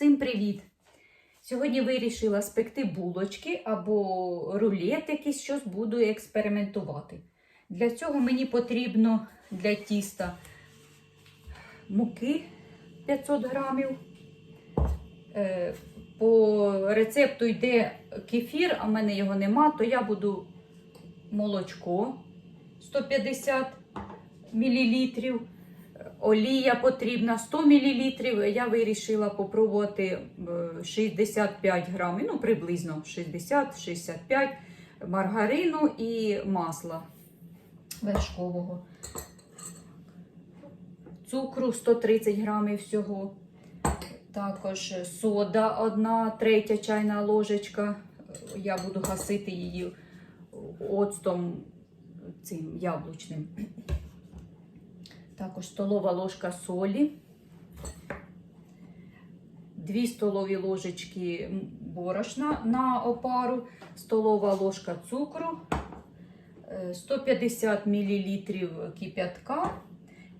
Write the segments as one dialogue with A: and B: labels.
A: Всім привіт! Сьогодні вирішила спекти булочки або рулет якийсь, щось буду експериментувати. Для цього мені потрібно для тіста муки 500 грамів. Е, По рецепту йде кефір, а в мене його нема, то я буду молочко 150 мл. Олія потрібна 100 мл. Я вирішила попробувати е, 65 грамів, ну приблизно 60-65 маргарину і масла вершкового. Цукру 130 грамів всього. Також сода 1 третя чайна ложечка. Я буду гасити її оцтом цим яблучним. Також столова ложка солі, 2 столові ложечки борошна на опару, столова ложка цукру, е, 150 мл кип'ятка.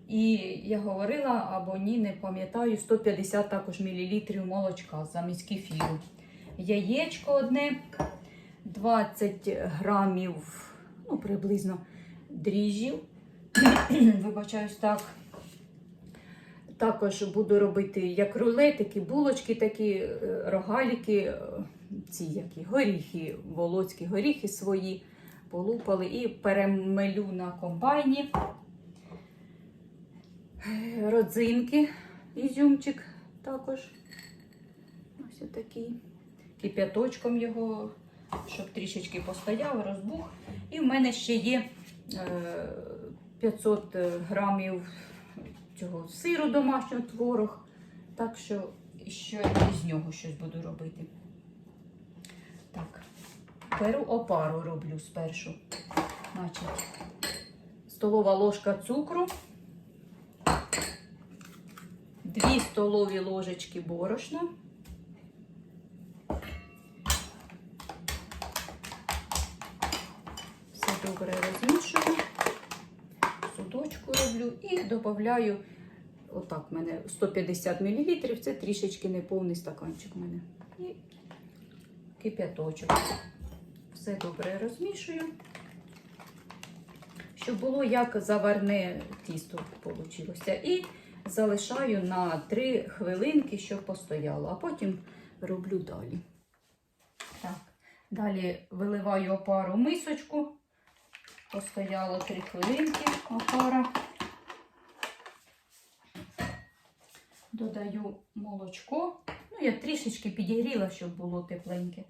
A: І я говорила або ні, не пам'ятаю, 150 також мл молочка замість кефіру. Яєчко одне, 20 грамів, ну, приблизно дріжджів. Вибачаюсь так. Також буду робити як рулетики, булочки, такі е, рогаліки, е, ці які горіхи, волоцькі горіхи свої полупали і перемелю на комбайні. Е, Родзинки, ізюмчик також. Ось отакий. Кип'яточком його, щоб трішечки постояв, розбух. І в мене ще є. е, 500 грамів цього сиру домашнього творог. Так що ще з нього щось буду робити. Так, беру опару роблю спершу. Значить, столова ложка цукру, 2 столові ложечки борошна. Все добре розмішую судочку роблю і додаю, отак в мене 150 мл, це трішечки неповний стаканчик у мене. І кип'яточок. Все добре розмішую, щоб було як заварне тісто вийшло. І залишаю на 3 хвилинки, щоб постояло, а потім роблю далі. Так, Далі виливаю опару в мисочку. Постояло 3 хвилинки опара. Додаю молочко. Ну, я трішечки підігріла, щоб було тепленьке.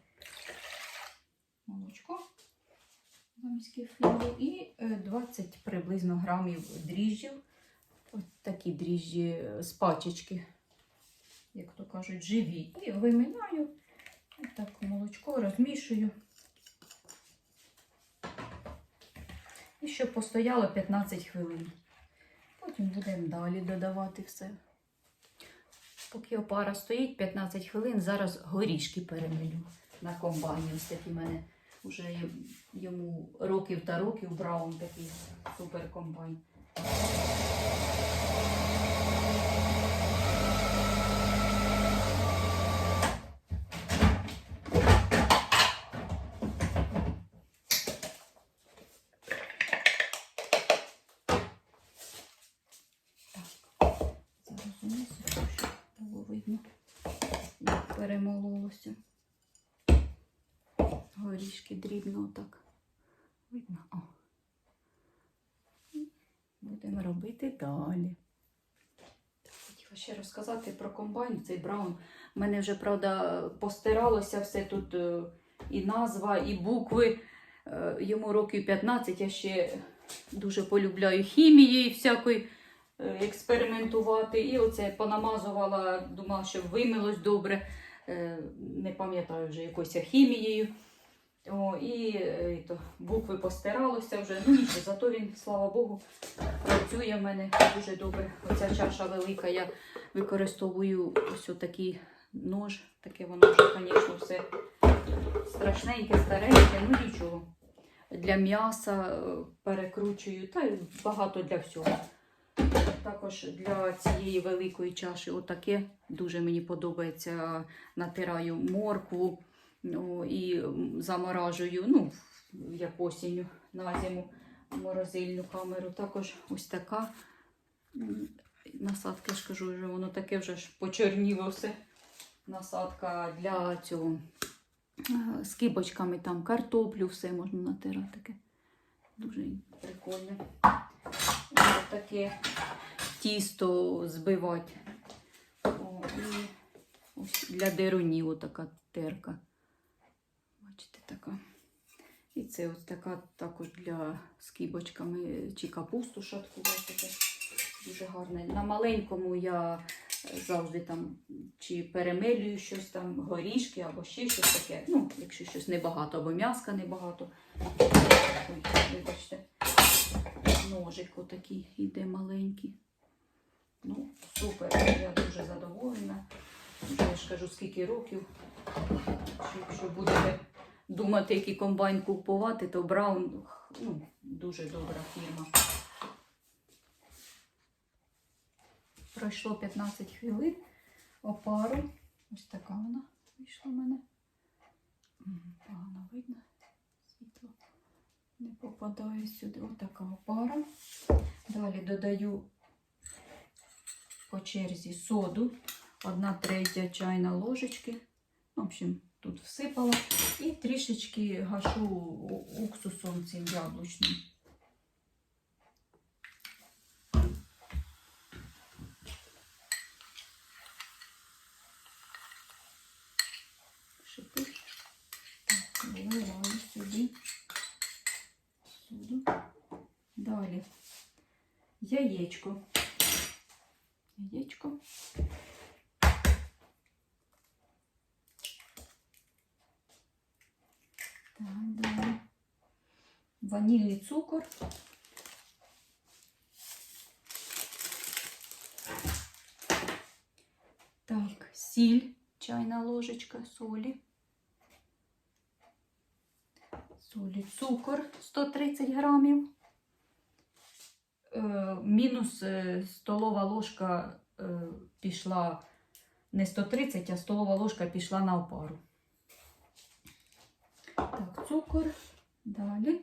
A: Молочко замість кефіру і е, 20 приблизно грамів дріжджів. Ось такі дріжджі е, з пачечки, як то кажуть, живі. І виминаю. Так молочко розмішую. І щоб постояло 15 хвилин. Потім будемо далі додавати все. Поки опара стоїть 15 хвилин, зараз горішки перемилю на комбайні. Ось такі в мене вже йому років та років браун такий супер комбайн. Зараз унизу, щоб було видно, як перемололося. Горішки дрібно отак. Видно? О. Будемо робити далі. Хотіла ще розказати про комбайн, цей браун. У мене вже, правда, постиралося все тут е, і назва, і букви. Е, Йому років 15, я ще дуже полюбляю хімії всякої е, експериментувати. І оце понамазувала, думала, щоб вимилось добре. Е, Не пам'ятаю вже якоюсь хімією. О, і, е, і то, букви постиралося вже. Ну нічого, зато він, слава Богу, працює в мене дуже добре. Оця чаша велика. Я використовую ось такий нож. Таке воно вже, звісно, все страшненьке, стареньке, ну нічого. Для м'яса е, перекручую, та багато для всього. Так також для цієї великої чаші отаке. Дуже мені подобається. Натираю моркву ну, і заморажую, ну, як осінню на зиму морозильну камеру. Також ось така насадка, я ж кажу, воно таке вже ж почорніло все. Насадка для цього е, з кибочками там картоплю, все можна натирати таке. Дуже прикольне. Таке тісто збивати. О, і ось для дерунів така терка. Бачите, така. І це ось така також для з кибочками чи капусту шаткувати. Дуже гарне. На маленькому я завжди там чи перемелюю щось там, горішки або ще щось таке. Ну, якщо щось небагато, або м'яска небагато. Ой, вибачте, ножик отакий іде маленький. Ну, супер, я дуже задоволена. Я ж кажу, скільки років. Якщо будете думати, який комбайн купувати, то Браун ну, дуже добра фірма. Пройшло 15 хвилин. Опару. Ось така вона вийшла в мене. Погано видно. Не попадає сюди. Отака пара. Далі додаю по черзі соду. Одна третя чайна ложечки. В общем, тут всипала. І трішечки гашу уксусом цим яблучним. Шипить. Так, виливаю сюди. Сюди. Далі. Яєчко. Яєчко. Так, далі. Ванільний цукор. Так, сіль, чайна ложечка солі. Солі, цукор 130 грамів. Е, мінус е, столова ложка е, пішла не 130, а столова ложка пішла на опару. Так, цукор. Далі.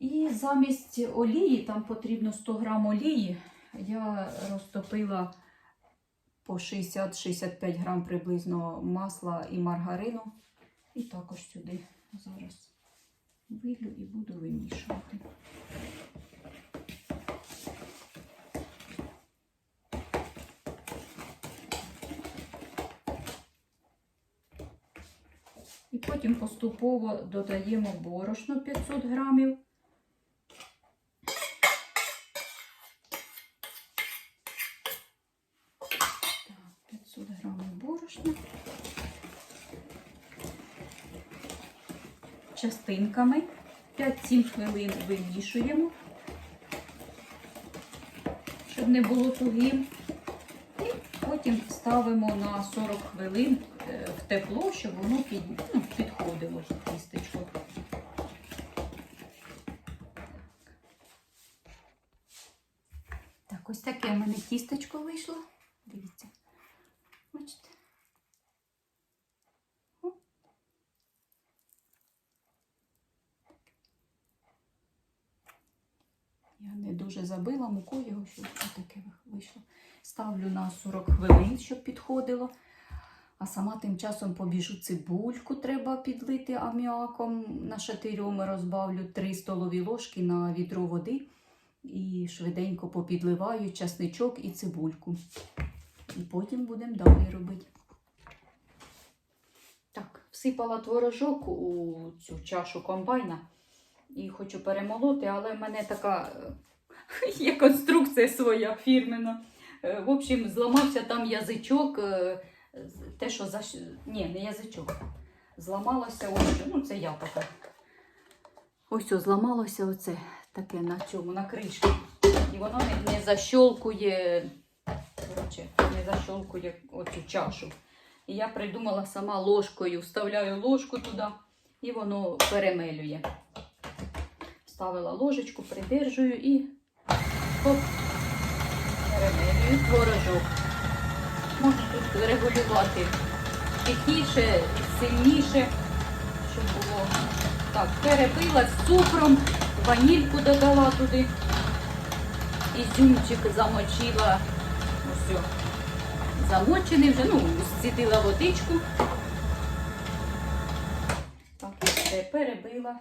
A: І замість олії, там потрібно 100 грам олії, я розтопила по 60-65 грам приблизно масла і маргарину. І також сюди зараз вилю і буду вимішувати. Потім поступово додаємо борошно 500 грамів. Так, 500 грамів борошна. Частинками 5-7 хвилин вимішуємо, щоб не було тугим. І потім ставимо на 40 хвилин в тепло, щоб воно під, ну, підходило тістечко. Так, ось таке в мене тістечко вийшло. Дивіться. Бачите? Я не дуже забила муку його, щоб таке вийшло. Ставлю на 40 хвилин, щоб підходило. А сама тим часом побіжу цибульку, треба підлити аміаком. На шатирьоми розбавлю 3 столові ложки на відро води. І швиденько попідливаю часничок і цибульку. І потім будемо далі робити. Так, всипала творожок у цю чашу комбайна і хочу перемолоти, але в мене така є конструкція своя фірмена. Е, В общем, зламався там язичок, е, те, що за... Ні, не язичок. Зламалося ось, ну це я така. Ось о, зламалося оце таке на цьому, на кришці. І воно не, не защолкує, коротше, не защолкує оцю чашу. І я придумала сама ложкою, вставляю ложку туди і воно перемелює. Ставила ложечку, придержую і хоп, перемелюю творожок. Регулювати тихіше, сильніше, щоб було так, перебила з цукром, ванільку додала туди, ізюмчик замочила. Ось, замочений вже, ну, зцідила водичку. Так, і все перебила.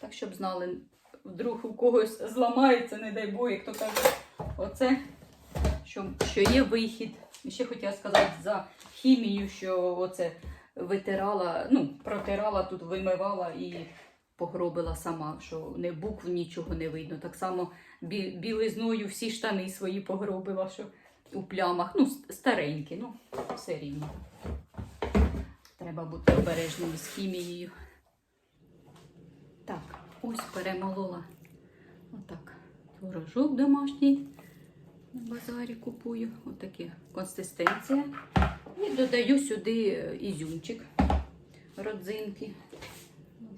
A: Так, щоб знали, вдруг у когось зламається, не дай Бог, як то каже, оце, що, що є вихід. І ще хотіла сказати за хімію, що оце витирала, ну, протирала тут, вимивала і погробила сама, що не букв нічого не видно. Так само бі- білизною всі штани свої погробила, що у плямах, ну, старенькі, ну, все рівно. Треба бути обережними з хімією. Так, ось перемолола отак творожок домашній. На базарі купую. Отакі консистенція. І додаю сюди е, ізюмчик, родзинки.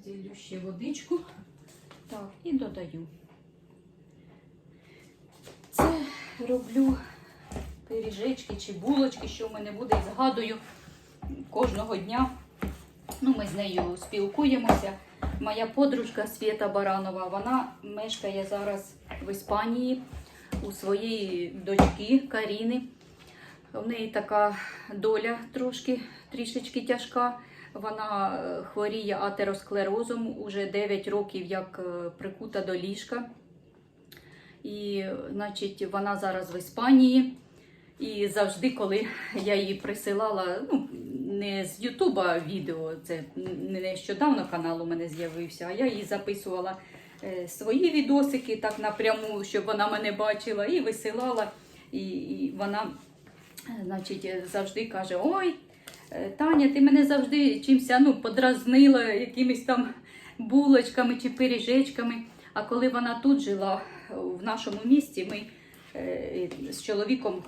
A: Зіллю ще водичку. Так, і додаю. Це роблю пиріжечки чи булочки, що в мене буде, і згадую кожного дня. Ну, ми з нею спілкуємося. Моя подружка Свєта Баранова, вона мешкає зараз в Іспанії у своєї дочки Каріни. В неї така доля трошки трішечки тяжка. Вона е, хворіє атеросклерозом уже 9 років, як е, прикута до ліжка. І, значить, вона зараз в Іспанії. І завжди, коли я її присилала, ну, не з Ютуба відео, це нещодавно канал у мене з'явився, а я їй записувала свої відосики так напряму, щоб вона мене бачила, і висилала. І, і вона, е, значить, е, завжди каже: Ой, е, Таня, ти мене завжди чимось ну, подразнила якимись там булочками чи пиріжечками. А коли вона тут жила в нашому місті, ми е, з чоловіком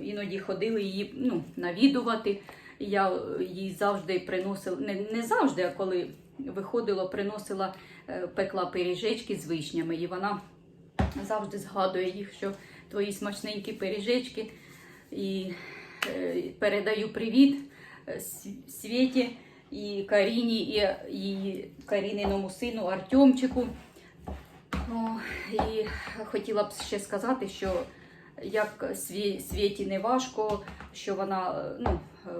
A: іноді ходили її ну, навідувати. Я їй завжди приносила, не, не завжди, а коли виходило, приносила, е, пекла пиріжечки з вишнями. І вона завжди згадує їх, що твої смачненькі пиріжечки. І е, передаю привіт е, Св- Свєті і Каріні, і її Каріниному сину Артемчику. О, і хотіла б ще сказати, що як Світі не важко, що вона е, ну, е,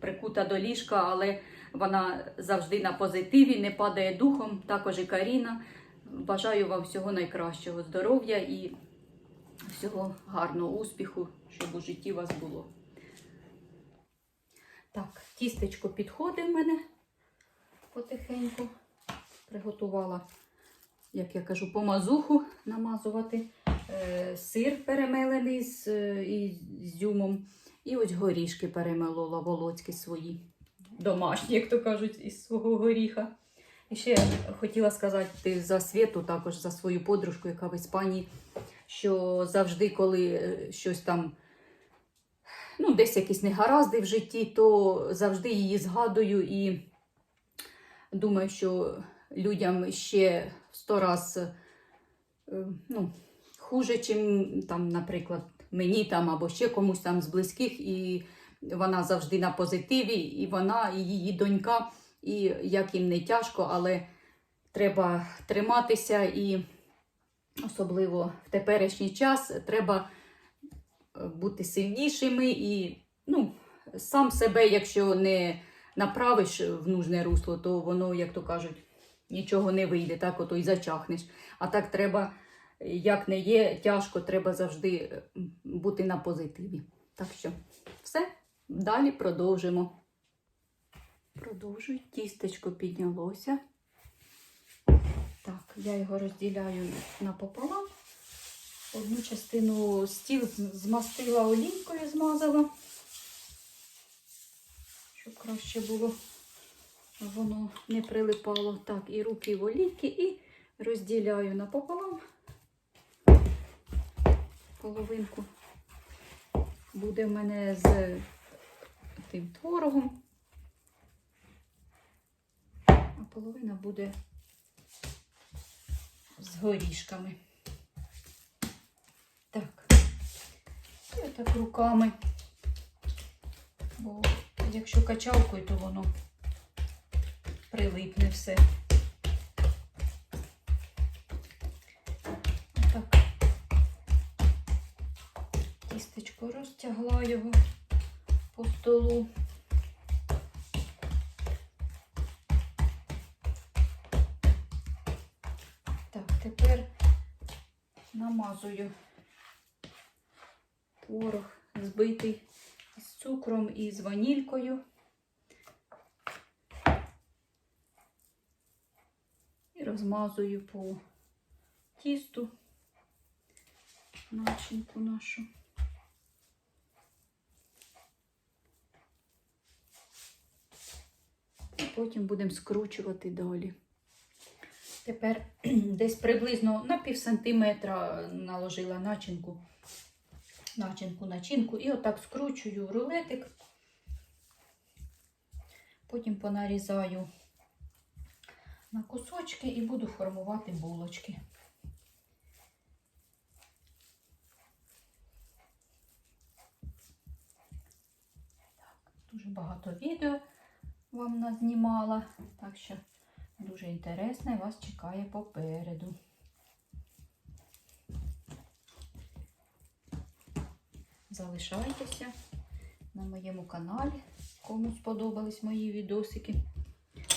A: прикута до ліжка, але вона завжди на позитиві, не падає духом. Також і Каріна. Бажаю вам всього найкращого здоров'я і всього гарного успіху, щоб у житті вас було. Так, тістечко підходить в мене потихеньку. Приготувала, як я кажу, помазуху намазувати. Е, сир перемелений з е, ізюмом. І ось горішки перемелола волоцькі свої. Домашні, як то кажуть, із свого горіха. І ще хотіла сказати за Світу, також за свою подружку, яка в Іспанії, що завжди, коли е, щось там, ну, десь якісь негаразди в житті, то завжди її згадую і думаю, що людям ще сто раз е, ну, хуже, чим там, наприклад, мені там або ще комусь там з близьких, і вона завжди на позитиві, і вона, і її донька, і як їм не тяжко, але треба триматися і особливо в теперішній час треба е, бути сильнішими і ну, сам себе, якщо не направиш в нужне русло, то воно, як то кажуть, нічого не вийде, так ото й зачахнеш. А так треба, як не є, тяжко, треба завжди бути на позитиві. Так що, все, далі продовжимо. Продовжую, тістечко піднялося. Так, я його розділяю напополам. Одну частину стіл змастила олійкою, змазала, щоб краще було воно не прилипало. Так, і руки в олійки, і розділяю напополам. Половинку буде в мене з тим творогом, а половина буде з горішками. Так, так руками. Бо якщо качалкою, то воно прилипне все. Так. Тістечко розтягла його по столу. Так, тепер намазую творог збитий з цукром і з ванількою. І розмазую по тісту начинку нашу. Потім будемо скручувати далі. Тепер десь приблизно на пів сантиметра наложила начинку, начинку, начинку і отак скручую рулетик. Потім понарізаю на кусочки і буду формувати булочки. Так, дуже багато відео вам назнімала, так що дуже інтересне вас чекає попереду. Залишайтеся на моєму каналі, кому сподобались мої відосики.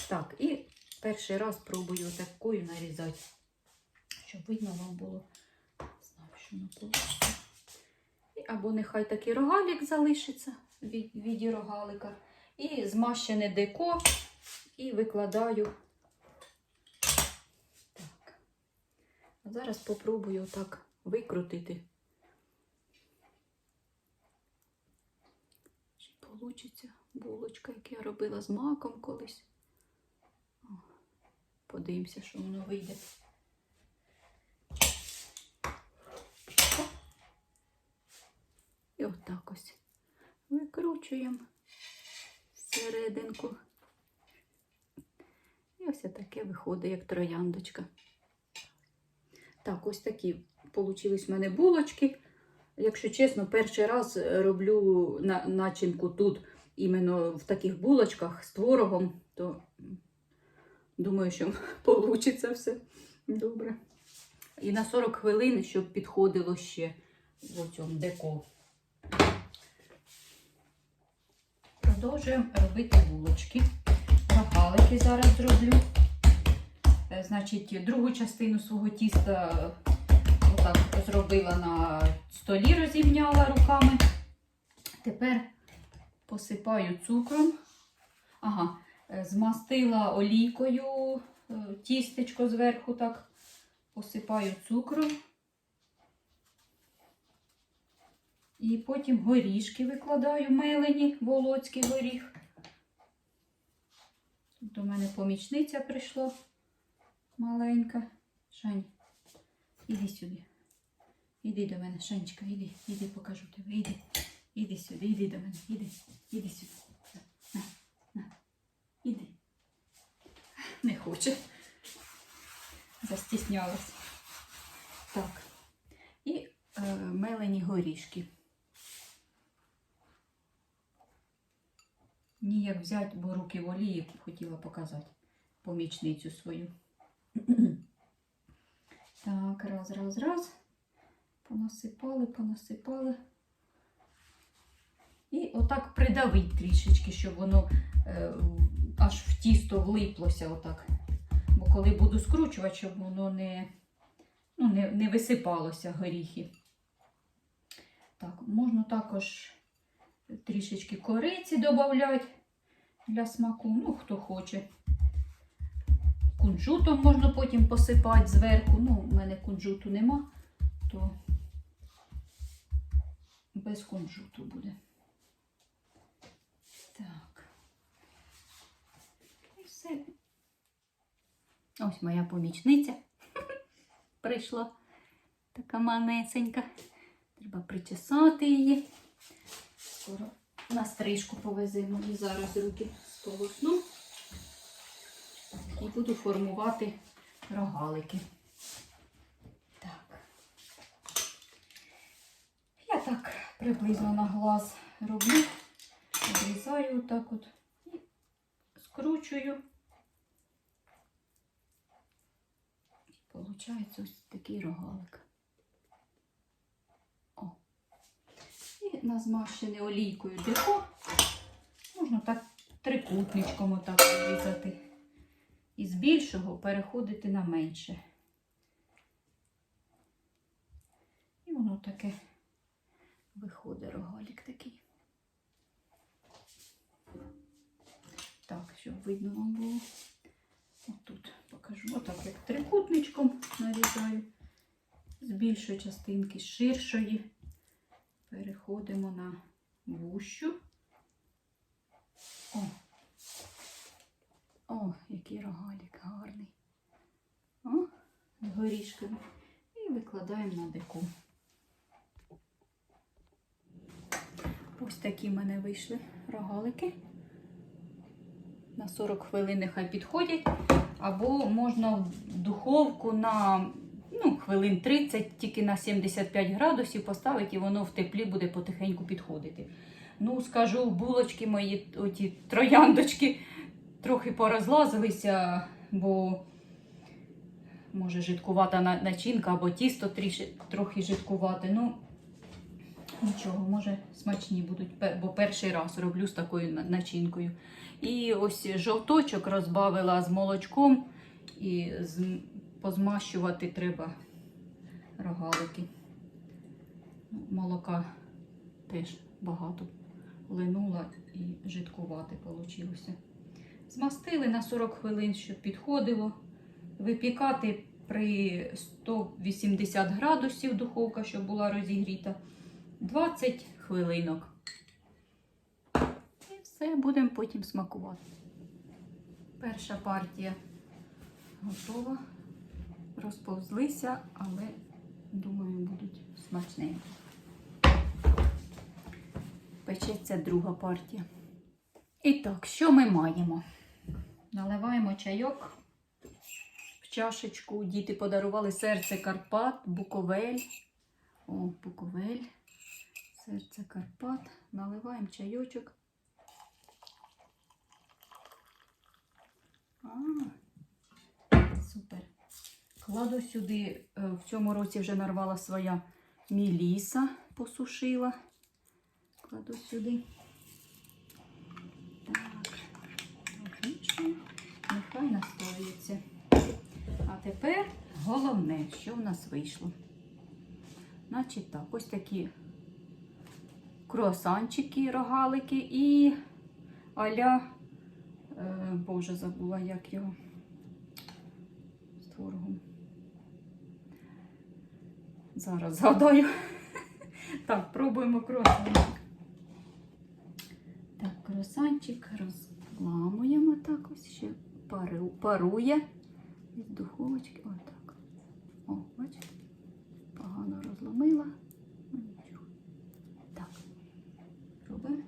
A: Так, і перший раз пробую такою нарізати, щоб видно вам було. Знаю, що не вийде. Або нехай такий рогалік залишиться в віді рогалика. І змащене деко і викладаю. Так. Зараз попробую так викрутити. Чи получиться булочка, яку я робила з маком колись. Подивимося, що воно вийде. І отак ось викручуємо серединку. І ось таке виходить, як трояндочка. Так, ось такі получились в мене булочки. Якщо чесно, перший раз роблю на, начинку тут, іменно в таких булочках з творогом, то думаю, що вийде все добре. І на 40 хвилин, щоб підходило ще в цьому деко. Продовжуємо робити булочки. Рогалики зараз зроблю. Е, Значить, другу частину свого тіста отак зробила на столі, розімняла руками. Тепер посипаю цукром. Ага, е, змастила олійкою е, тістечко зверху так. Посипаю цукром. І потім горішки викладаю мелені, волоцький горіх. Тут до мене помічниця прийшла маленька. Шань, іди сюди. Іди до мене, Шанечка, іди, іди, покажу тебе. Іди, іди сюди, іди до мене, іди, іди сюди. На, на, іди. Не хоче. Застіснялась. Так. І е, мелені горішки. Ніяк взяти, бо руки в олії хотіла показати помічницю свою. Так, раз, раз, раз. Понасипали, понасипали. І отак придавить трішечки, щоб воно е, аж в тісто влиплося отак. Бо коли буду скручувати, щоб воно не, ну, не, не висипалося горіхи. Так, можна також трішечки кориці додати для смаку, ну, хто хоче. Кунжутом можна потім посипати зверху. Ну, у мене кунжуту нема, то без кунжуту буде. Так. І все. Ось моя помічниця прийшла. Така манесенька. Треба причесати її. Скоро на стрижку повеземо і зараз руки сполосну. І буду формувати рогалики. Так. Я так приблизно на глаз роблю. Обрізаю отак от і скручую. Получається ось такий рогалик. О. І на змащене олійкою деко можна так трикутничком отак вирізати. І з більшого переходити на менше. І воно таке виходить рогалік такий. Так, щоб видно вам було. Отут покажу. Отак, як трикутничком нарізаю. З більшої частинки, з ширшої. Переходимо на вущу. О, О, який рогалік гарний. О, з горішками. І викладаємо на деку. Ось такі в мене вийшли рогалики. На 40 хвилин нехай підходять. Або можна в духовку на ну, хвилин 30, тільки на 75 градусів поставити, і воно в теплі буде потихеньку підходити. Ну, скажу, булочки мої, оті трояндочки, трохи порозлазилися, бо може жидкувата начинка або тісто трішки, трохи жидкувате. Ну, нічого, може смачні будуть, бо перший раз роблю з такою начинкою. І ось жовточок розбавила з молочком і з, позмащувати треба рогалики. Молока теж багато линула і жидкувати вийшло. Змастили на 40 хвилин, щоб підходило. Випікати при 180 градусів духовка, щоб була розігріта. 20 хвилинок. І все, будемо потім смакувати. Перша партія готова. Розповзлися, але, думаю, будуть смачненькі. Печеться друга партія. І так, що ми маємо? Наливаємо чайок в чашечку. Діти подарували серце Карпат, Буковель. О, Буковель. Серце Карпат. Наливаємо чайочок. А, супер. Кладу сюди, е, в цьому році вже нарвала своя міліса, посушила. Кладу сюди. Так, логічно. Нехай настоюється. А тепер головне, що в нас вийшло. Значить так, ось такі круасанчики, рогалики і аля, е, боже, забула, як його з творогом. Зараз згадаю. Так, пробуємо кросанчик. Так, кросанчик розламуємо так ось ще пару, парує від духовочки. Отак. О, бачите? Погано розломила. Ну нічого. Так. Робимо.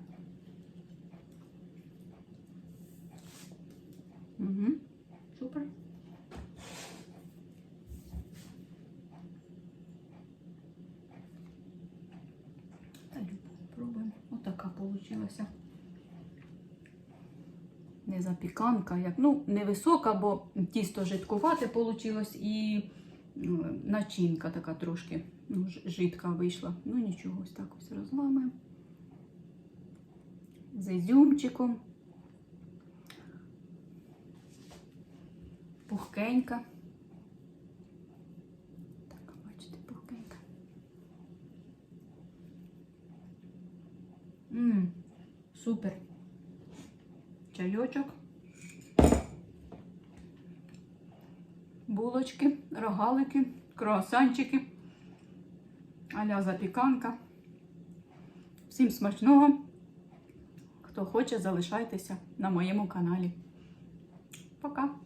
A: Угу. Супер. Та любу пробуємо. Отака. Не запіканка, як, ну, невисока, бо тісто жидкувате вийшло і ну, начинка така трошки ну, жидка вийшла. Ну нічого, ось так ось розламаємо. З ізюмчиком. Пухкенька. Так, бачите, пухкенька. Мм, супер. Чайочок. Булочки, рогалики, круасанчики, аля запіканка. Всім смачного! Хто хоче, залишайтеся на моєму каналі. Пока!